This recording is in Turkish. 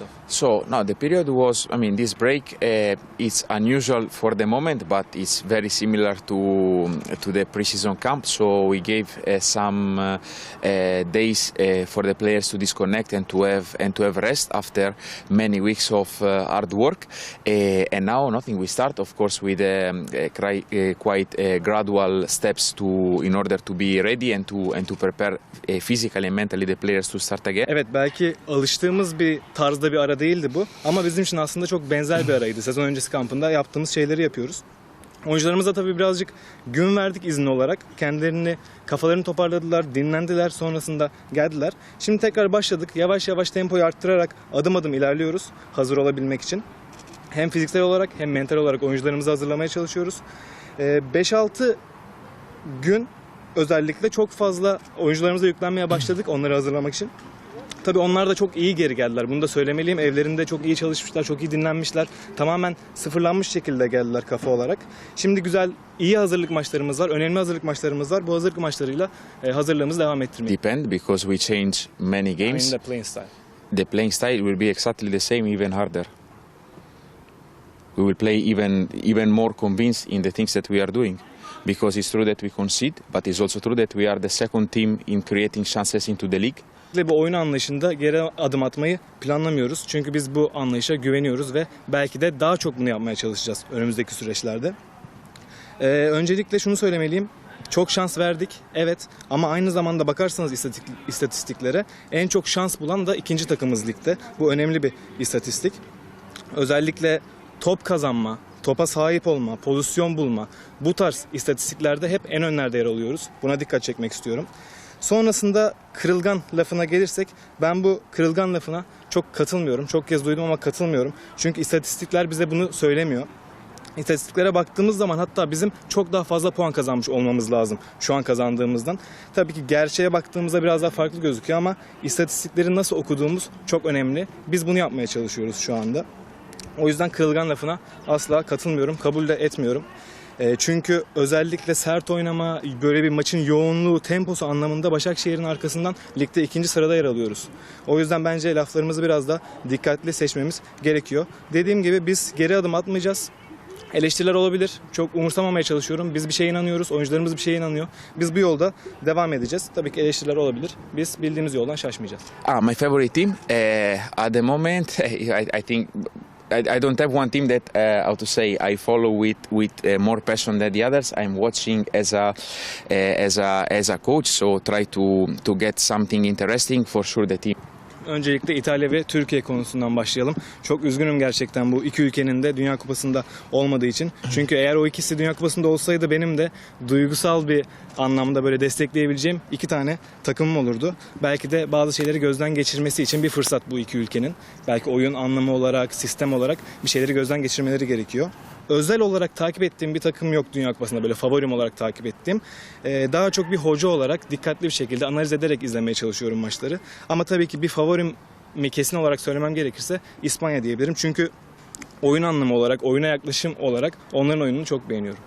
yourself. So now the period was, I mean, this break uh, is unusual for the moment, but it's very similar to to the preseason camp. So we gave uh, some uh, uh, days uh, for the players to disconnect and to have and to have rest after many weeks of uh, hard work. And now nothing. We start, of course, with um, quite gradual steps to in order to be ready and to and to prepare physically and mentally the players to start again. Evet belki alıştığımız bir tarzda bir ara değildi bu ama bizim için aslında çok benzer bir araydı. Sezon öncesi kampında yaptığımız şeyleri yapıyoruz. Oyuncularımıza tabii birazcık gün verdik izinli olarak. Kendilerini, kafalarını toparladılar, dinlendiler, sonrasında geldiler. Şimdi tekrar başladık. Yavaş yavaş tempoyu arttırarak adım adım ilerliyoruz hazır olabilmek için. Hem fiziksel olarak hem mental olarak oyuncularımızı hazırlamaya çalışıyoruz. Ee, 5-6 gün özellikle çok fazla oyuncularımıza yüklenmeye başladık onları hazırlamak için. Tabii onlar da çok iyi geri geldiler. Bunu da söylemeliyim. Evlerinde çok iyi çalışmışlar, çok iyi dinlenmişler. Tamamen sıfırlanmış şekilde geldiler kafa olarak. Şimdi güzel, iyi hazırlık maçlarımız var. Önemli hazırlık maçlarımız var. Bu hazırlık maçlarıyla e, hazırlığımızı devam ettirmeyi. Depend because we change many I mean games. the playing style. the playing style will be exactly the same, even harder. We will play even even more convinced in the things that we are doing, because it's true that we concede, but it's also true that we are the second team in creating chances into the league. Ve bu oyun anlayışında geri adım atmayı planlamıyoruz. Çünkü biz bu anlayışa güveniyoruz ve belki de daha çok bunu yapmaya çalışacağız önümüzdeki süreçlerde. Ee, öncelikle şunu söylemeliyim. Çok şans verdik, evet. Ama aynı zamanda bakarsanız istatistiklere en çok şans bulan da ikinci takımız ligde. Bu önemli bir istatistik. Özellikle top kazanma, topa sahip olma, pozisyon bulma bu tarz istatistiklerde hep en önlerde yer alıyoruz. Buna dikkat çekmek istiyorum. Sonrasında kırılgan lafına gelirsek ben bu kırılgan lafına çok katılmıyorum. Çok kez duydum ama katılmıyorum. Çünkü istatistikler bize bunu söylemiyor. İstatistiklere baktığımız zaman hatta bizim çok daha fazla puan kazanmış olmamız lazım şu an kazandığımızdan. Tabii ki gerçeğe baktığımızda biraz daha farklı gözüküyor ama istatistikleri nasıl okuduğumuz çok önemli. Biz bunu yapmaya çalışıyoruz şu anda. O yüzden kırılgan lafına asla katılmıyorum, kabul de etmiyorum. E, çünkü özellikle sert oynama, böyle bir maçın yoğunluğu, temposu anlamında Başakşehir'in arkasından ligde ikinci sırada yer alıyoruz. O yüzden bence laflarımızı biraz da dikkatli seçmemiz gerekiyor. Dediğim gibi biz geri adım atmayacağız. Eleştiriler olabilir. Çok umursamamaya çalışıyorum. Biz bir şeye inanıyoruz. Oyuncularımız bir şeye inanıyor. Biz bu yolda devam edeceğiz. Tabii ki eleştiriler olabilir. Biz bildiğimiz yoldan şaşmayacağız. Ah, my favorite team uh, at the moment, I, I think. I, I don't have one team that uh, how to say I follow with with uh, more passion than the others. I'm watching as a uh, as a as a coach, so try to to get something interesting for sure. The team. Öncelikle İtalya ve Türkiye konusundan başlayalım. Çok üzgünüm gerçekten bu iki ülkenin de Dünya Kupası'nda olmadığı için. Çünkü eğer o ikisi Dünya Kupası'nda olsaydı benim de duygusal bir anlamda böyle destekleyebileceğim iki tane takımım olurdu. Belki de bazı şeyleri gözden geçirmesi için bir fırsat bu iki ülkenin. Belki oyun anlamı olarak, sistem olarak bir şeyleri gözden geçirmeleri gerekiyor. Özel olarak takip ettiğim bir takım yok Dünya Kupası'nda böyle favorim olarak takip ettiğim. Ee, daha çok bir hoca olarak dikkatli bir şekilde analiz ederek izlemeye çalışıyorum maçları. Ama tabii ki bir favorim mi kesin olarak söylemem gerekirse İspanya diyebilirim. Çünkü oyun anlamı olarak, oyuna yaklaşım olarak onların oyununu çok beğeniyorum.